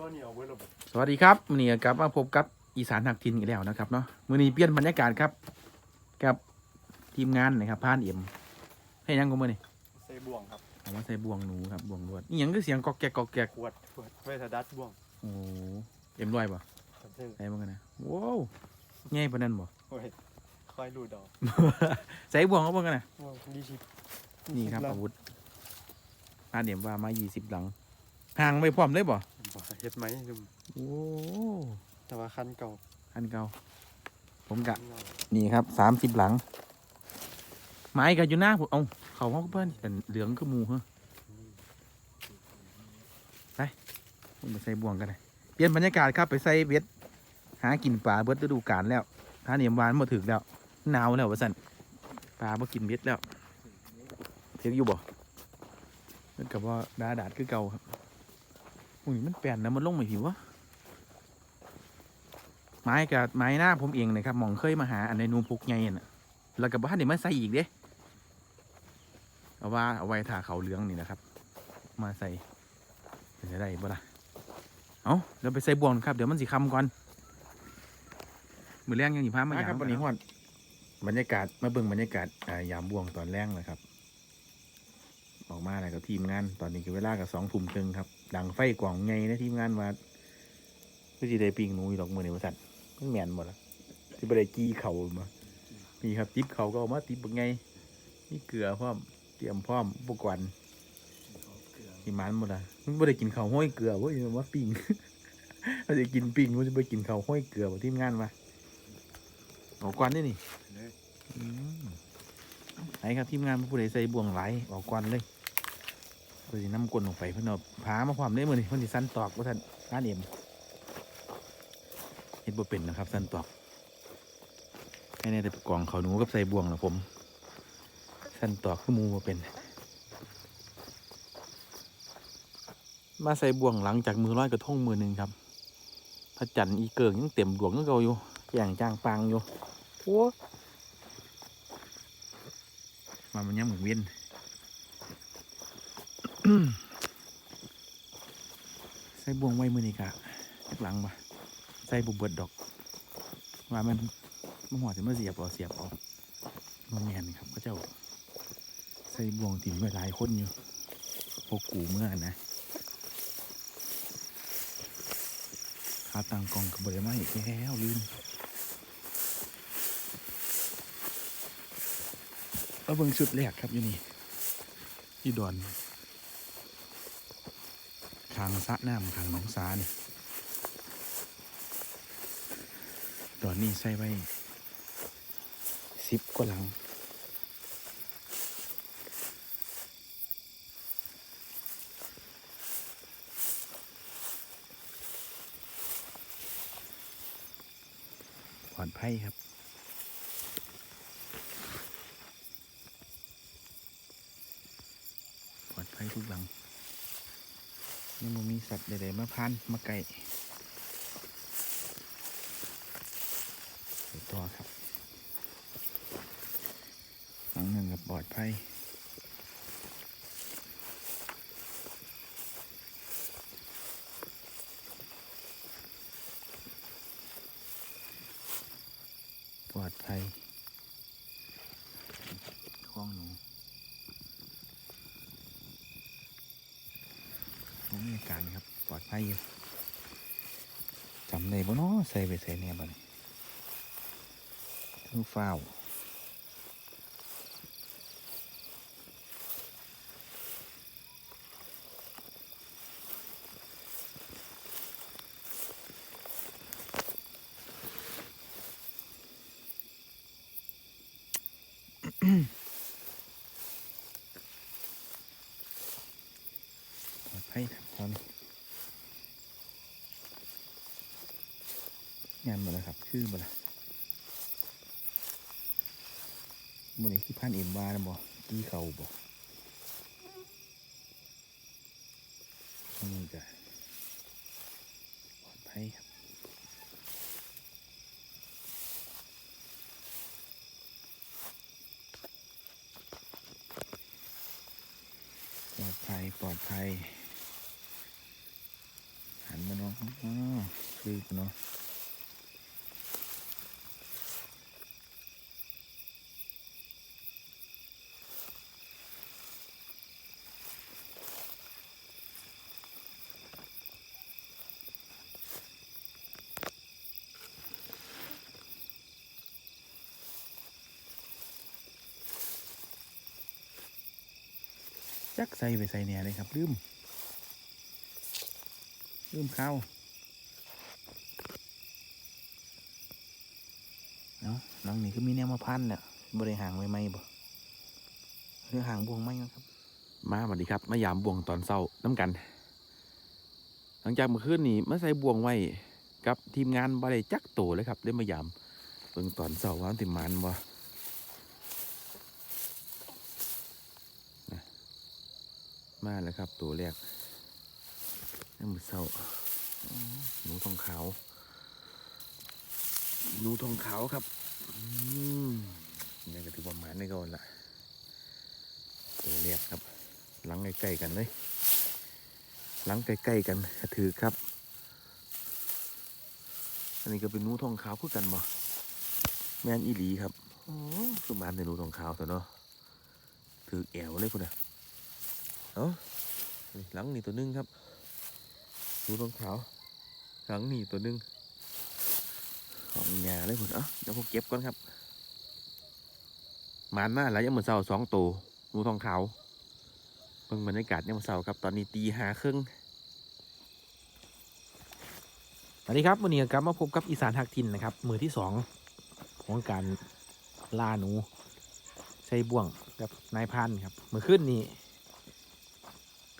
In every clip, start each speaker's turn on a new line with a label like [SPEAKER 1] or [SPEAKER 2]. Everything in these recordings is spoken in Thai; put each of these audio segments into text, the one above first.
[SPEAKER 1] สวัสดีครับมื้อนี้กลับมาพบกับอีสานหักทินอีกแล้วนะครับเนาะมื้อนี้เปลี่ยนบรรยากาศครับ กับทีมงานนะครับพานเอ็มให้ยังกูมื้อนี้
[SPEAKER 2] ใส่บ่วงครับ
[SPEAKER 1] เอามาใส่บ่วงหนูครับบ่วงลวดนี่ยังก็เสียงกอกแกกกอกแกก
[SPEAKER 2] ขวดขวดไว้ถ้าดัดบ่วง
[SPEAKER 1] โอ้เอ็มร้อยป่ะ
[SPEAKER 2] ทันเทิง
[SPEAKER 1] ใส่บ้างกันนะว้าวง่ายปานนั้นบ่
[SPEAKER 2] โอ้ยคอยรูดดอก
[SPEAKER 1] ใส่บ่วงเขาบ้างกันนะ
[SPEAKER 2] บ่วงดีชิป
[SPEAKER 1] นี่ครับอาวุธพานเอ็มว่ามา20หลัง ห่างไม่พร้อมเลยบ่
[SPEAKER 2] บ่เฮ็ดไหมลุง
[SPEAKER 1] โอ้
[SPEAKER 2] แต่ว่าคันเก่า
[SPEAKER 1] อันเก่าผมกะ
[SPEAKER 2] เงา
[SPEAKER 1] นี่ครับสามสิบหลัง ไม้กันอยู่หน้าผมเอาเขาห้องเพื่อนเป็นเหลืองคือหมูเหรอไปมันมาใส่บ่วงกันเลยเปลี่ยนบรรยากาศครับไปใส่เบ็ดหากินปลาเบิดฤดูกาลแล้วถ้าเหนียมหวานมาถึงแล้วหนาวแล้ววะสันปลามากินเบ็ดแล้วเทียงอยู่บ่นั่นกับว่าดาดาดคือเก่าครับ อุ้ยมันแปลนนะมันลงไม่ผิววะไม้กับไม้หน้าผมเองนะครับหมองเคยมาหาอันในนูนพุกไงน่ะแล้วกับบ้านเดี๋ยวมาใส่อีกเด้เอาว่าเอาไว้ทาเขาวเหลืองนี่นะครับ มาใส่จะได้บ่ล่ะเอาเดี๋ยวไปใส่บ่วงครับ เดี๋ยวมันสิคำก่อนมือแรงยังหยิบผ้ามาครับวันนี้ฮอดบรรยากาศมาเบิ่งบรรยากาศอ่ายามบ่วงตอนแรงนะครับ ออกมาแล้วกับทีมงาน ตอนนี้คือเวลากับสองทุ่มครึ่งครับ ดังไฟกล่องไงนะทีมงานว่าก็จะได้ปิงหนูอีดอกมือในบริษัทมันแมนหมดละที่บริจีเข่ามานี่ครับติ๊บเขาก็เอามาติ๊บเป็นไงนี่เกลือพร้อมเตรียมพร้อมอุปกรณ์ที่มันหมดละมันบ่ได้กินข้าวห้อยเกลือเว้ยมันมาปิ้งเราจะกินปิ้งมันจะไปกินข้าวห้อยเกลือบ่ทีมงานมาออกกวนได้นี่
[SPEAKER 2] เลย
[SPEAKER 1] อืมไหนครับทีมงานผู้ใดใส่บ่วงไหลายออกกวนเลย เพื่อสิน้ำกลนลงไปเพื่อนเอาพามาความได้มือนี่เพื่อนสิสั้นตอกว่าท่านร้านเอ็มเฮ็ดบ่เป็นนะครับสันตอกให้ในแต่กล่องเขาวหนูกับใส่บ่วงนะผม สันตอกคือหมูบ่เป็น มาใส่บ่วงหลังจากมือร้อยกระทงมือหนึ่งครับพระจันทร์อีเกิงยังเต็มดวงยังเก่าอยู่อย่างจางปางอยู่โอ้มามันยังเหมือนเวียน ใส่บ่วงไว้มือนี้กะจักหลังปะใส่บุบเบิดดอก ว่ามันมันหัวจะมาเสียบเอาเสียบเอามันแมนครับก็เจ้า ใส่บ่วงถิ่มไว้หลายคนอยู่พวกกูเมื่อนะขาตังกองกับบริมาอีกแล้วลืมเอาเบิ่งชุดแรกครับอยู่นี่ที่ดอน ทางสะน้ำทางหนองสาเนี่ยตอนนี้ใส่ไว้สิบกว่าหลัง ปลอดภัยครับปลอดภัยทุกหลัง ยังบ่มีสัตว์ใดๆมาพันมาไก่ตัวครับหลังหนึ่งกับปลอดภัยปลอดภัยคล้องหนูไม่มีอาการครับ ปลอดภัยอยู่จำได้บ่เนาะ ใส่ไปใส่เนี่ยทั้งฟ้าวปลอดภัยครับตอนนี้ งานหมดแล้วครับ คือหมดแล้วมื่อนี้ที่พันเอ็มวานะบ่กี้เขาบ่นี่ก็ปลอดภัยครับปลอดภัยปลอดภัยหันมานอนอ๋อคือเนาะ จักใส่ไปใส่เนี่ยเลยครับลืมลืมเข้าเนาะน้องนี่ก็มีแนวมาพันเนี่ยบริหางไว้ไหมบ่เรือหางบวงไหมครับ มาสวัสดีครับมายามบวงตอนเศร้าน้ำกัน หลังจากเมื่อคืนนี้มาใส่บวงไว้กับทีมงานบริจักโตเลยครับได้มายามเบิ่งตอนเศร้าว่ามันติมันบ่นะ มาแล้วครับ ตัวแรกน้ำมือเศร้าอ๋อหนูทองขาวหนูทองขาวครับอืมนี่ก็ถือว่าหมาในก่อนละตัวแรกครับหลังใกล้ๆกันเลยหลังใกล้ๆกันก็ถือครับ อันนี้ก็เป็นหนูทองขาวคือกันบ่แมนอีหลีครับโอ้คือมันในหนูทองขาวตัวเนาะถือแอวเลยพุ่นนะ เอ้าหลังนี่ตัวหนึงครับหนูทองขาหลังนี่ตัวหนึงของหยาเลยพุ่นเอ้าเดี๋ยวผมเก็บก่อนครับมานมาแล้วยังเหมือนเสาสองตัวหนูทองขาวเบิ่งบรรยากาศยามเช้าครับ ตอนนี้ตีหาครึ่งสวัสดีครับวันนี้กลับมาพบกับอีสานหักทินนะครับ มือที่สองของการล่าหนูใช้บ่วงกับนายพันครับเมื่อคืนนี้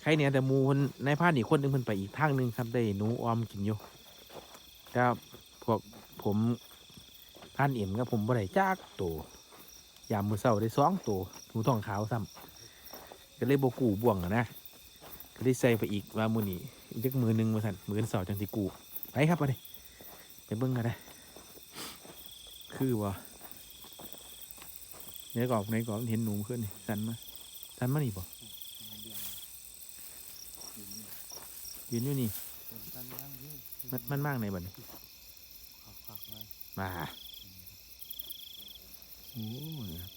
[SPEAKER 1] ใครเนี่ยแต่มูคนนายพันอีกคนหนึงเพิ่นไปอีกทางหนึงครับได้หนูออมกินอยู่ก็พวกผมพันเอ็มกับผมบ่ได้จากตัวยามมือเช้าได้สองตัวหนูทองขาวซ้ำก็เลยโบกูบ่วงอะนะก็ได้ใส่ไปอีกว่ามือนี้อีกจักมือหนึ่งมาสั่นมือนเสาจังสิกูไปครับไปดิไปเบิ้งกันได้คือว่าเนี่ยกรอบในกรอบเห็นหนูขึ้นนี่นมาสั่นมานี่บ่ ยืนอยู่นี่
[SPEAKER 2] ตันย่างนี่
[SPEAKER 1] มันมันมากในบัดนี้
[SPEAKER 2] ขักๆมา
[SPEAKER 1] มาโอ้ยครับ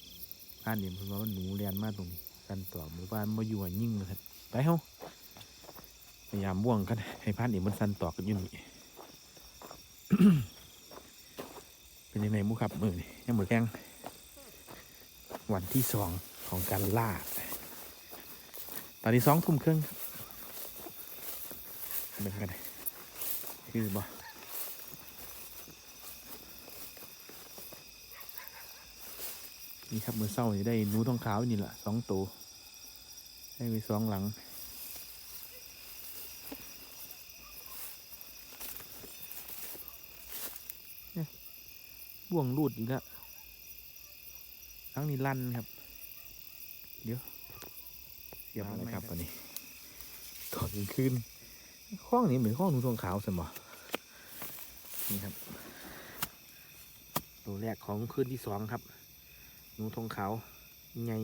[SPEAKER 1] ผ่านนี่เพิ่นว่ามันหนูเรียนมาตรงนี้สันตัวหมู่บ้านมาอยู่อะยิ่งเลยครับไปเฮาพยายามบ่วงกันให้ผ่านนี่มันสันต่อกันอยู่นี่เป็นยังไงหมูครับมือนี่ยังมือแกงวันที่สองของการล่า ตอนนี้สองทุ่มครึ่งครับ เป็นกันเลยคือบ่นี่ครับมือเศร้านี่ได้นูทองขาวนี่แหละสองตัวได้ไปสองหลังบ่วงรูดอีกแล้วครั้งนี้ลั่นครับ เดี๋ยวเสียบอะไรครับตอนนี้ตอนกลางคืน ข้องนี้เหมือนข้องหนูทองขาวสมบ่นี่ครับ ตัวแรกของคืนที่สองครับ หนูทองขาวใหญ่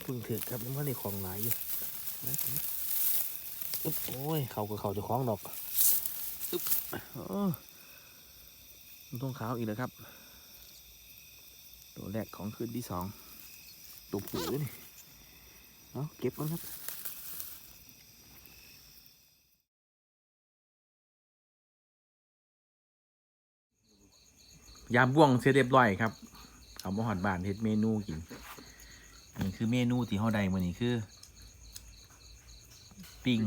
[SPEAKER 1] เพึ่งถือครับยังว่าในของหลายอยู่อุ๊บโอ้ย เขากับเขาจะคล้องดอกโอ้มันทองขาวอีกแล้วครับ ตัวแรกของคืนที่สองตัวผูนี่ เอาเก็บก่อนครับยามบ่วงเสร็จเรียบร้อยครับ เอามาหอดบานเฮ็ดเมนูกิน นี่คือเมนูที่เฮาได้มื้อนี้คือ ปิ้ง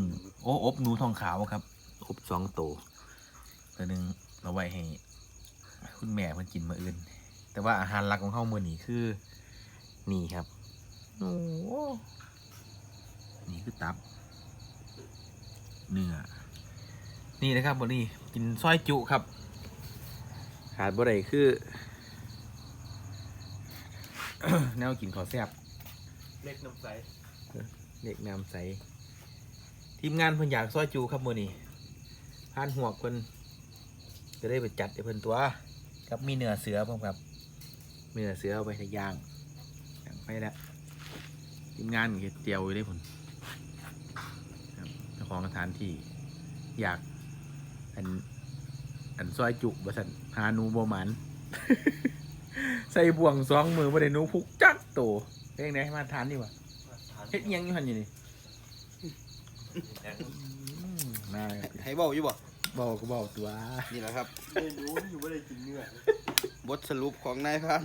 [SPEAKER 1] โอ้อบหนูทองขาวครับ อบสองตัวตัวหนึ่งเอาไว้ให้คุณแม่เพิ่นกินมาอื่น แต่ว่าอาหารหลักของเขามือนี้คือ นี่ครับโอ้โห นี่คือตับ เนื้อ นี่นะครับวันนี้กินซอยจุครับ ขาดบ่ได้คือ แนวกินขอแซ่บ
[SPEAKER 2] เล็กน้ำใส
[SPEAKER 1] เด็กน้ำใส ทีมงานเพิ่นอยากซอยจูครับมือนี้พานหัวกเพิ่นจะได้ไปจัดให้เพิ่นตัวครับมีเนื้อเสือพร้อมครับมีเนื้อเสือเอาไปให้ย่างย่างไปแล้วทีมงานเฮ็ดเจียวอยู่ได้ผลครับ ของสถานที่ อยาก อัน อันซอยจุบสันหาหนูบ่หมัน ใส่บ่วงสองมือบ่ได้หนูพุกจักโตเพลงไหนมาทานดีกว่าเฮ็ดอิหยังอยู่หันอยู่นี่อืมมา
[SPEAKER 3] ให้เบ้าอยู่บ่
[SPEAKER 1] เบาก็เบาตัว
[SPEAKER 3] นี่แหละครับ
[SPEAKER 2] เมนูอยู่ไม่ได้กินเนื้อบ
[SPEAKER 3] ทสรุปของนายพัน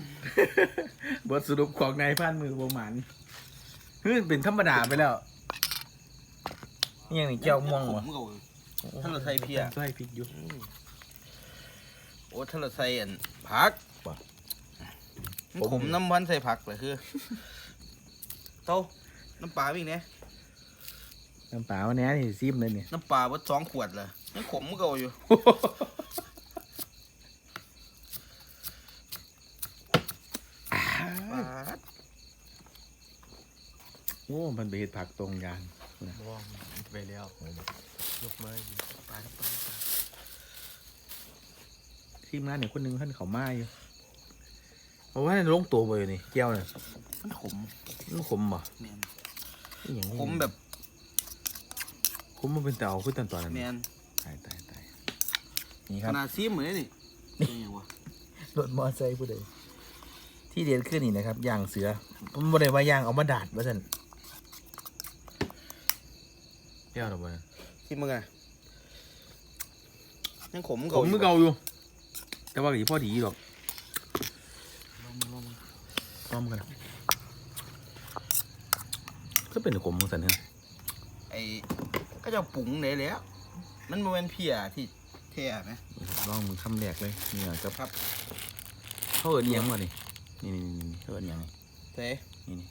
[SPEAKER 1] บทสรุปของนายพันมือบ่หมันเฮ้ยเป็นธรรมดาไปแล้ว อิหยังนี่เจ้าม่วง
[SPEAKER 3] ข
[SPEAKER 1] วะ
[SPEAKER 3] มเก่าท่านเราใส่เพี้ย
[SPEAKER 1] ใส่พริกอยู่
[SPEAKER 3] โอ้ถ้าเราใส่อันผัก
[SPEAKER 1] ว่ะ
[SPEAKER 3] มันขมน้ำพันใส่ผักเลยคือเต้าน้ำปลาวิ่งเนี่ย
[SPEAKER 1] น้ำเปล่าเนี้ยนี่ซิมเลยเนี่ย
[SPEAKER 3] น้ำปลาวัดสองขวดเลยยังขมเก่าอยู่ปลาด
[SPEAKER 1] โอ้ มันไปเห็ดผักตรงยาน
[SPEAKER 2] ว่องไป แล้วยกมืออยู่ปลาทับปลาปลา
[SPEAKER 1] ทีมงานเนี่ยคนหนึงท่านเขามาอยู่เพราะว่าลงตัวไปอยู่นี่เจียวเนี่ย
[SPEAKER 3] มันขม
[SPEAKER 1] มันขมบ่
[SPEAKER 3] แมน
[SPEAKER 1] อหย่างนี้
[SPEAKER 3] ขมแบบ
[SPEAKER 1] ขมมันเป็นเตาขึ้นตอนตอนนั้น
[SPEAKER 3] แมน
[SPEAKER 1] ตายตายตายนี่ค
[SPEAKER 3] ข
[SPEAKER 1] รับ
[SPEAKER 3] นาดซีมเหมือนนี่เป็นยังวะ
[SPEAKER 1] รถมอไซค์ผู้ใดที่เรียนขึ้นนี่นะครับย่างเสือผมบ่ได้ว่าย่างเอามาดาดว่าซั่น เจียวหรอบ่
[SPEAKER 3] ซีมมึงไงยังขม
[SPEAKER 1] ข
[SPEAKER 3] เก่าม
[SPEAKER 1] มือเก่าอยู่ แต่ว่าอีพ่อดีหรอก
[SPEAKER 3] ลองมึงลองมึง
[SPEAKER 1] พร้อมกันนะก็เป็นขมของสันเถอะ
[SPEAKER 3] ไอ้ก็จะปรุงเลยแหล้ว มันโมเป็นเพียที่แท้ไหม
[SPEAKER 1] ลองมือคำแรกเลยนี่เหรอครับ
[SPEAKER 3] ครับ
[SPEAKER 1] เขาเอินอิหยังวะนี่นี่นี่นี่เขาเอินอิหยังนี่
[SPEAKER 3] เท่
[SPEAKER 1] นี่นี่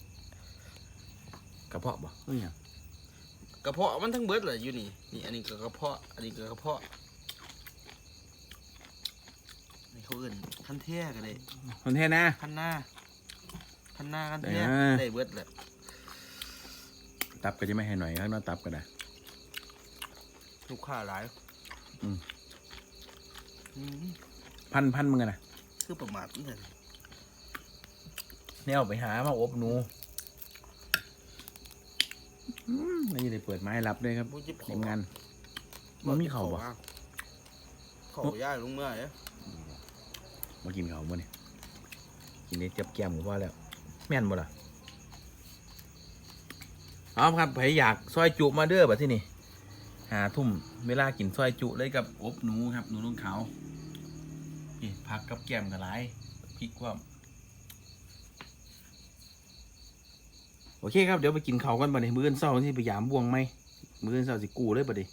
[SPEAKER 1] กระเพาะบ่เอ้ยหยัง
[SPEAKER 3] กระเพาะมันทั้งเบิดเลยอยู่นี่นี่อันนี้ก็กระเพาะอันนี้ก็กระเพาะนี่เขาเอื่นพันเท่กันเลย
[SPEAKER 1] คนเทศนะ
[SPEAKER 3] พันหน้าพันหน้ากันเท่
[SPEAKER 1] อ่า
[SPEAKER 3] ได้เบิดเลย
[SPEAKER 1] ตับก็จะไม่ให้หน่อยข้างนอกตับก็ได้
[SPEAKER 3] ลูกค้าหลาย
[SPEAKER 1] อืม
[SPEAKER 3] อืม
[SPEAKER 1] พันพันมึงอะนะ
[SPEAKER 3] คือประมาทนี่เลย
[SPEAKER 1] เนี่ยเอาไปหามาอบหนู อืมนี่ได้เปิดไม้รับด้วยครับ
[SPEAKER 3] ผู้จิบ
[SPEAKER 1] ทีมงานมันมีเข่าบ่
[SPEAKER 3] เข่าย่ายลงเมื่อเนี่ย
[SPEAKER 1] มากินเขาบ่เนี่ยกินได้เจ็บแก้มก็พอแล้ว แม่นบ่ล่ะเอาครับใครอยากซอยจุมาเด้อแบบที่นี่หาทุ่มเวลากินซอยจุเลยกับอบหนูครับหนูนุ่งขาวนี่ผักกับแก้มกับหลายพริกความ โอเคครับเดี๋ยวไปกินเขาวกันบ่ดนี้มื้ออนเช้าที่พยายามบ่วงไหมมื้ออนเช้าสิกูเลยบ่เดย